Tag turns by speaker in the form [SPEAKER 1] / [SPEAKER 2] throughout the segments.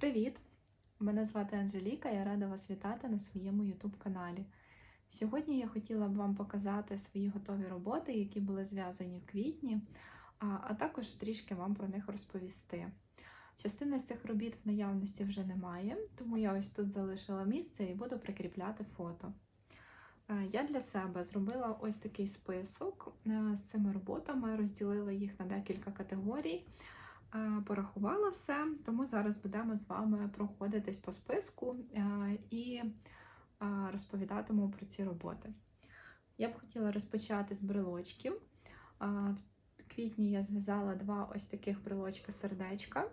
[SPEAKER 1] Привіт! Мене звати Анжеліка, я рада вас вітати на своєму YouTube каналі. Сьогодні я хотіла б вам показати свої готові роботи, які були зв'язані в квітні, а, а також трішки вам про них розповісти. Частини з цих робіт в наявності вже немає, тому я ось тут залишила місце і буду прикріпляти фото. Е, Я для себе зробила ось такий список е, з цими роботами, розділила їх на декілька категорій. Е, порахувала все, тому зараз будемо з вами проходитись по списку е, і е, розповідатиму про ці роботи. Я б хотіла розпочати з брелочків. В квітні я зв'язала два ось таких брелочка сердечка.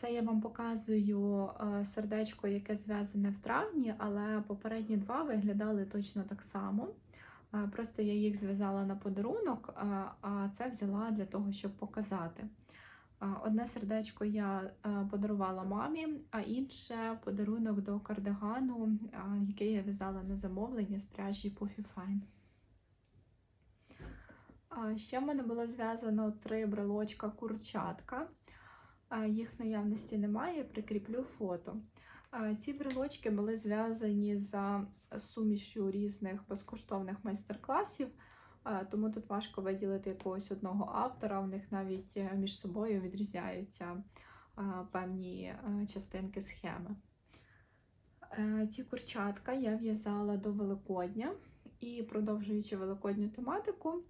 [SPEAKER 1] Це я вам показую сердечко, яке зв'язане в травні, але попередні два виглядали точно так само. Просто я їх зв'язала на подарунок, а це взяла для того, щоб показати. Одне сердечко я е, подарувала мамі, а інше подарунок до кардигану, який я в'язала на замовлення з пряжі Puffy Fine. Ще в мене було зв'язано три брелочка курчатка. Їх наявності немає, прикріплю фото. Ці брелочки були зв'язані за сумішю різних безкоштовних майстер-класів. Тому тут важко виділити якогось одного автора. У них навіть е, між собою відрізняються певні е, частинки схеми. Е, Ці курчатка я в'язала до Великодня і, продовжуючи великодню тематику,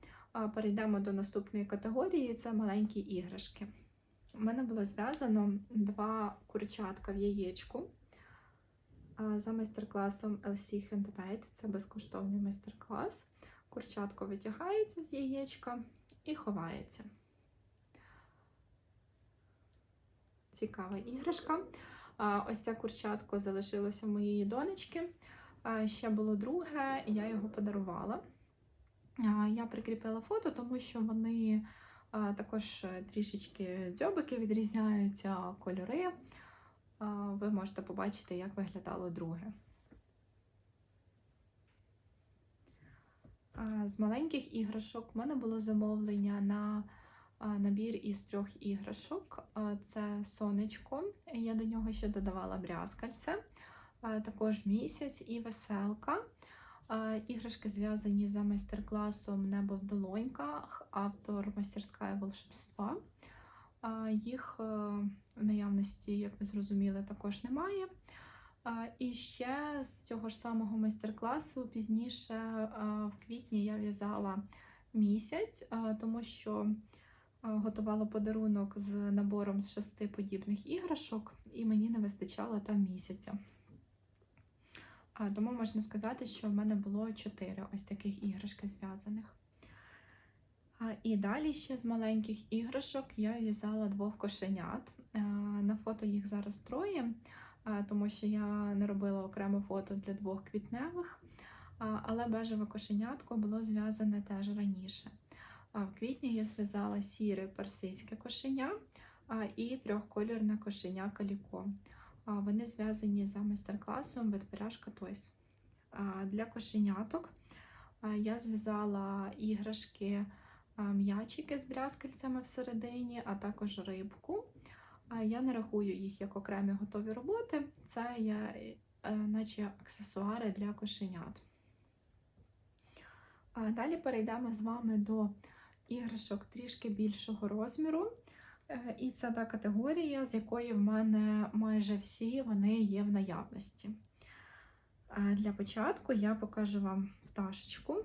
[SPEAKER 1] перейдемо до наступної категорії це маленькі іграшки. У мене було зв'язано два курчатка в яєчку. За майстер-класом LC Handmade, це безкоштовний майстер-клас. Курчатко витягається з яєчка і ховається. Цікава іграшка. Ось це курчатко залишилося в моєї донечки. Ще було друге, і я його подарувала. Я прикріпила фото, тому що вони також трішечки дзьобики відрізняються, кольори. Ви можете побачити, як виглядало друге. З маленьких іграшок в мене було замовлення на набір із трьох іграшок. Це сонечко, я до нього ще додавала брязкальце, також місяць і веселка. Іграшки зв'язані за майстер-класом Небо в долоньках, автор мастерська волшебства. Їх е, в наявності, як ви зрозуміли, також немає. І ще з цього ж самого майстер-класу пізніше в квітні я в'язала місяць, тому що готувала подарунок з набором з шести подібних іграшок, і мені не вистачало там місяця. Тому можна сказати, що в мене було чотири ось таких іграшки зв'язаних. І далі ще з маленьких іграшок я в'язала двох кошенят. На фото їх зараз троє тому що я не робила окремо фото для двох квітневих, але бежеве кошенятко було зв'язане теж раніше. В квітні я зв'язала сіре персидське кошеня і трьохкольорне кошеня каліко. Вони зв'язані за майстер-класом Ветверяшка Тойс. Для кошеняток я зв'язала іграшки м'ячики з брязкальцями всередині, а також рибку. Я не рахую їх як окремі готові роботи, це є е, наче аксесуари для кошенят. Далі перейдемо з вами до іграшок трішки більшого розміру. Е, І це та категорія, з якої в мене майже всі вони є в наявності. Для початку я покажу вам пташечку.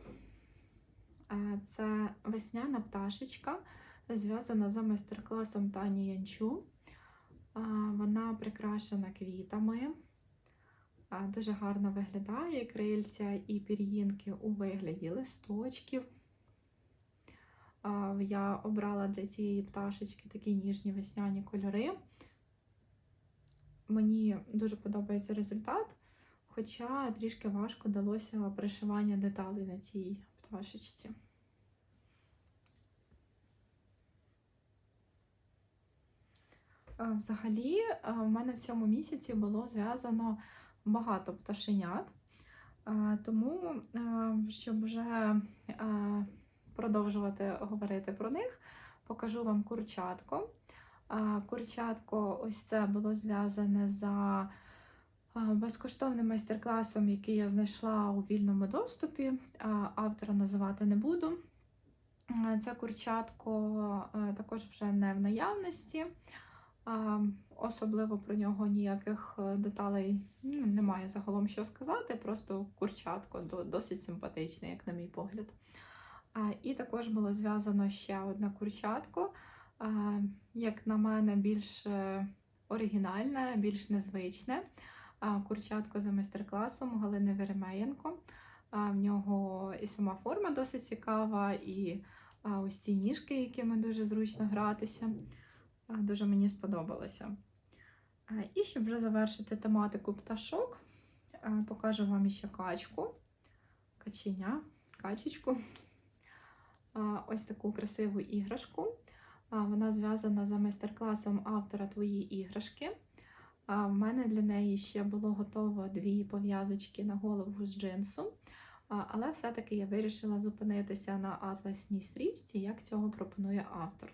[SPEAKER 1] Е, Це весняна пташечка, зв'язана за майстер-класом Тані Янчу. Вона прикрашена квітами, дуже гарно виглядає крильця і пір'їнки у вигляді листочків. Я обрала для цієї пташечки такі ніжні весняні кольори. Мені дуже подобається результат, хоча трішки важко далося пришивання деталей на цій пташечці. Взагалі, в мене в цьому місяці було зв'язано багато пташенят, тому, щоб вже продовжувати говорити про них, покажу вам курчатко. Курчатко, ось це було зв'язане за безкоштовним майстер-класом, який я знайшла у вільному доступі. Автора називати не буду. Це курчатко також вже не в наявності. Особливо про нього ніяких е, деталей ну, немає загалом що сказати. Просто курчатко досить симпатичне, як на мій погляд. І також було зв'язано ще одне курчатко, як на мене, більш е, оригінальне, більш незвичне. Курчатко за майстер-класом Галини Веремеєнко. В нього і сама форма досить цікава, і ось ці ніжки, якими дуже зручно гратися. Дуже мені сподобалося. І щоб вже завершити тематику пташок, покажу вам ще качку, каченя, качечку. Ось таку красиву іграшку. Вона зв'язана за майстер-класом автора Твої іграшки. В мене для неї ще було готово дві пов'язочки на голову з джинсу. Але все-таки я вирішила зупинитися на атласній стрічці, як цього пропонує автор.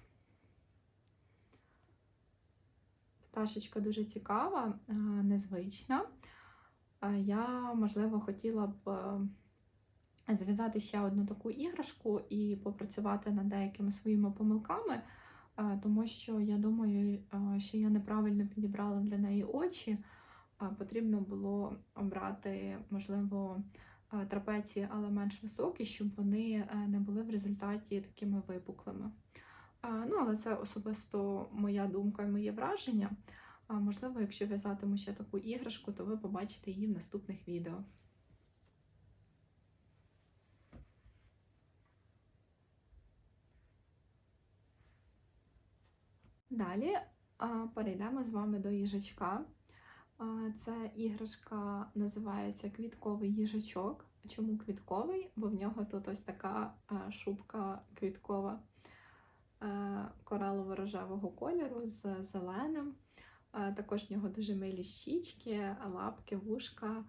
[SPEAKER 1] Пташечка дуже цікава, незвична. Я, можливо, хотіла б е, зв'язати ще одну таку іграшку і попрацювати над деякими своїми помилками, е, тому що я думаю, е, що я неправильно підібрала для неї очі. Потрібно було обрати, можливо, е, трапеції, але менш високі, щоб вони е, не були в результаті такими випуклими. Ну, але це особисто моя думка і моє враження. А, Можливо, якщо в'язатиму ще таку іграшку, то ви побачите її в наступних відео. Далі перейдемо з вами до їжачка. Це іграшка називається Квітковий їжачок. Чому квітковий? Бо в нього тут ось така шубка квіткова коралово-рожевого кольору з зеленим. Е, Також в нього дуже милі щічки, лапки, вушка.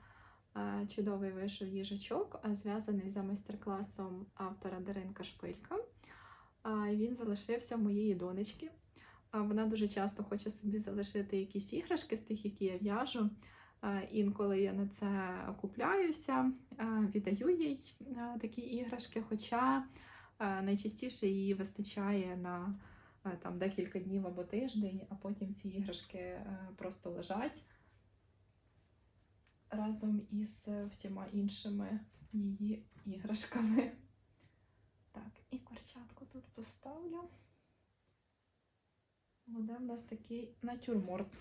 [SPEAKER 1] Е, Чудовий вийшов їжачок, зв'язаний за майстер-класом автора Даринка Шпилька. Е, Він залишився моєї донечки. Вона дуже часто хоче собі залишити якісь іграшки з тих, які я в'яжу. Е, Інколи я на це купляюся, е, віддаю їй е, такі іграшки, хоча е, найчастіше її вистачає на е, там, декілька днів або тиждень, а потім ці іграшки е, просто лежать разом із всіма іншими її іграшками. Так, і курчатку тут поставлю. Буде в нас такий натюрморт.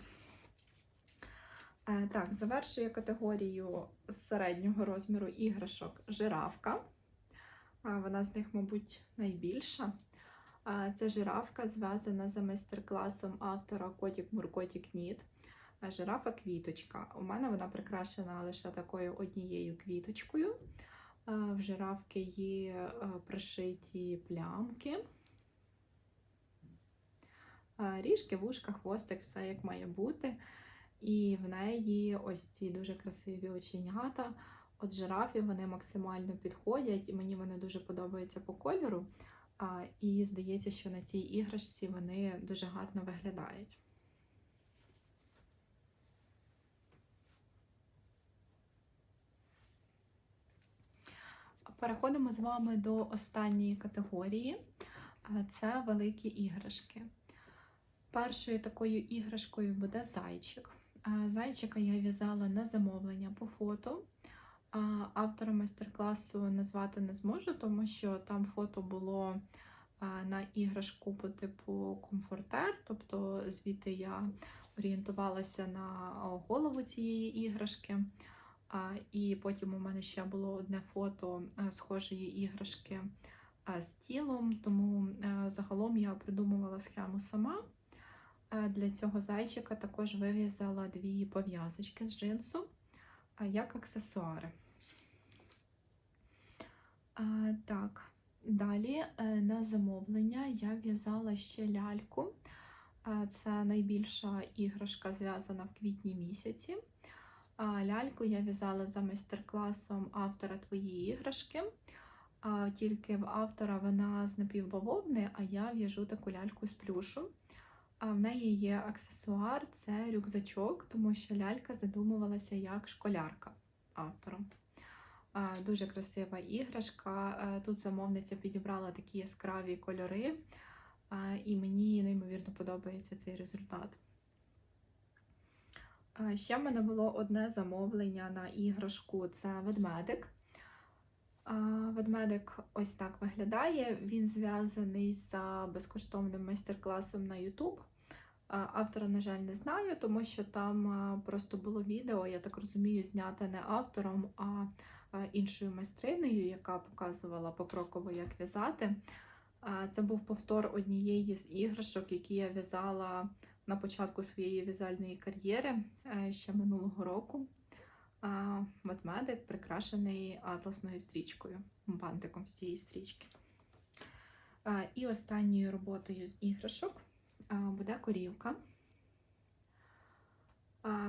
[SPEAKER 1] Е, Так, завершує категорію з середнього розміру іграшок жирафка. Вона з них, мабуть, найбільша. Це жирафка зв'язана за майстер-класом автора Котік Муркотік Ніт. Жирафа квіточка. У мене вона прикрашена лише такою однією квіточкою. В жирафки є пришиті плямки. Ріжки, вушка, хвостик, все як має бути. І в неї ось ці дуже красиві оченята. От жирафів вони максимально підходять, і мені вони дуже подобаються по кольору. А, І здається, що на цій іграшці вони дуже гарно виглядають. Переходимо з вами до останньої категорії. Це великі іграшки. Першою такою іграшкою буде зайчик. Зайчика я в'язала на замовлення по фото. Автора майстер-класу назвати не зможу, тому що там фото було на іграшку по типу комфортер, тобто звідти я орієнтувалася на голову цієї іграшки. І потім у мене ще було одне фото а, схожої іграшки з тілом, тому загалом я придумувала схему сама. Е, Для цього зайчика також вив'язала дві пов'язочки з джинсу як аксесуари. А, Так, далі е, на замовлення я в'язала ще ляльку. Це найбільша іграшка, зв'язана в квітні місяці. Ляльку я в'язала за майстер-класом автора Твої іграшки. Тільки в автора вона з напівбавовни, а я в'яжу таку ляльку з плюшу. В неї є аксесуар, це рюкзачок, тому що лялька задумувалася як школярка автором. Дуже красива іграшка. Е, Тут замовниця підібрала такі яскраві кольори, і мені неймовірно подобається цей результат. Ще в мене було одне замовлення на іграшку це ведмедик. Ведмедик ось так виглядає. Він зв'язаний за безкоштовним майстер-класом на YouTube. Автора, на жаль, не знаю, тому що там просто було відео, я так розумію, зняте не автором, а, іншою майстринею, яка показувала покроково, як в'язати. Це був повтор однієї з іграшок, які я в'язала на початку своєї в'язальної кар'єри е, ще минулого року. Ведмедик прикрашений атласною стрічкою, бантиком з цієї стрічки. І останньою роботою з іграшок буде корівка.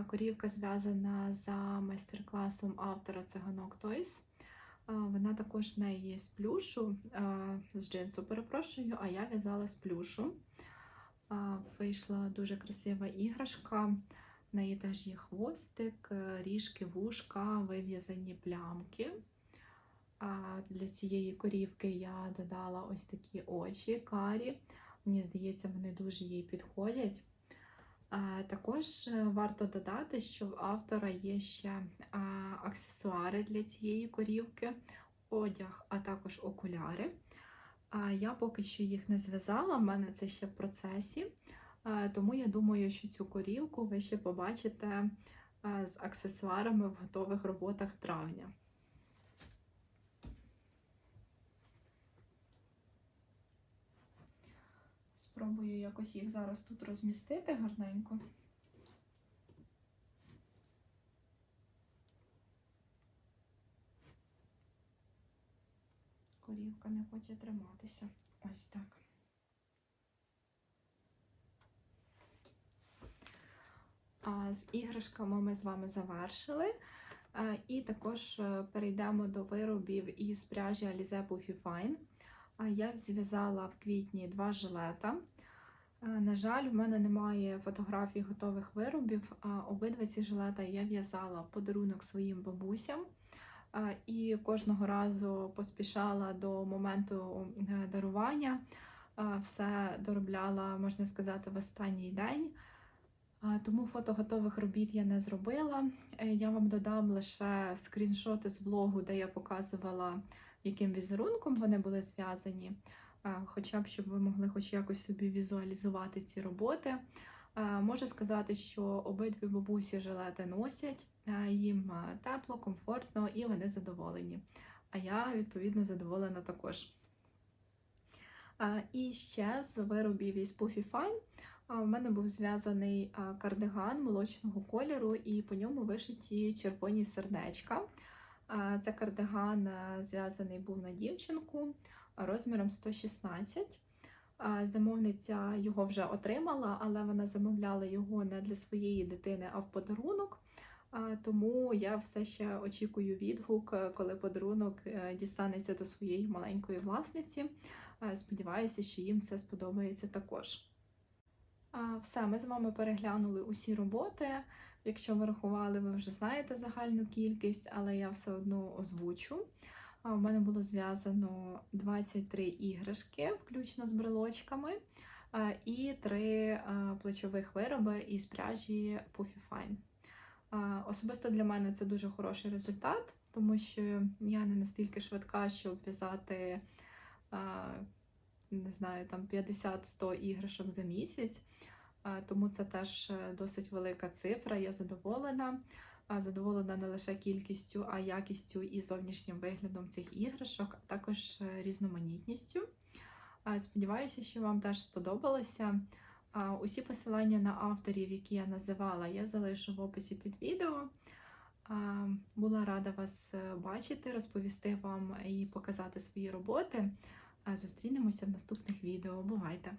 [SPEAKER 1] Корівка зв'язана за майстер-класом автора циганок. А, Вона також в неї є з плюшу, з джинсу, перепрошую, а я в'язала з плюшу. Вийшла дуже красива іграшка. В неї теж є хвостик, е, ріжки, вушка, вив'язані плямки. Для цієї корівки я додала ось такі очі карі. Мені здається, вони дуже їй підходять. Також е, варто додати, що в автора є ще аксесуари для цієї корівки, одяг, а також окуляри. Я поки що їх не зв'язала, в мене це ще в процесі. Тому я думаю, що цю корівку ви ще побачите з аксесуарами в готових роботах травня. Спробую якось їх зараз тут розмістити гарненько. Корівка не хоче триматися. Ось так. А З іграшками ми з вами завершили. І також е, перейдемо до виробів із пряжі Alize Puffy Fine. Я зв'язала в квітні два жилета. На жаль, в мене немає фотографій готових виробів. Обидва ці жилета я в'язала в подарунок своїм бабусям. І кожного разу поспішала до моменту е, дарування. Все доробляла, можна сказати, в останній день. Тому фото готових робіт я не зробила. Е, Я вам додам лише скріншоти з блогу, де я показувала, яким візерунком вони були зв'язані. Хоча б щоб ви могли хоч якось собі візуалізувати ці роботи. Можу сказати, що обидві бабусі жилети носять, їм тепло, комфортно і вони задоволені. А я, відповідно, задоволена також. І ще з виробів із Puffy Fine у мене був зв'язаний кардиган молочного кольору, і по ньому вишиті червоні сердечка. Це кардиган зв'язаний був на дівчинку розміром 116. Замовниця його вже отримала, але вона замовляла його не для своєї дитини, а в подарунок. Тому я все ще очікую відгук, коли подарунок е, дістанеться до своєї маленької власниці. Сподіваюся, що їм все сподобається також. Все, ми з вами переглянули усі роботи. Якщо ви рахували, ви вже знаєте загальну кількість, але я все одно озвучу. У мене було зв'язано 23 іграшки, включно з брелочками, і 3 плечових вироби із пряжі Puffy Fine. Особисто для мене це дуже хороший результат, тому що я не настільки швидка, щоб в'язати не знаю, там 50-100 іграшок за місяць. Тому це теж е, досить велика цифра. Я задоволена. Задоволена не лише кількістю, а якістю і зовнішнім виглядом цих іграшок, а також е, різноманітністю. Сподіваюся, що вам теж сподобалося. Усі посилання на авторів, які я називала, я залишу в описі під відео. Була рада вас е, бачити, розповісти вам і показати свої роботи. Зустрінемося в наступних відео. Бувайте!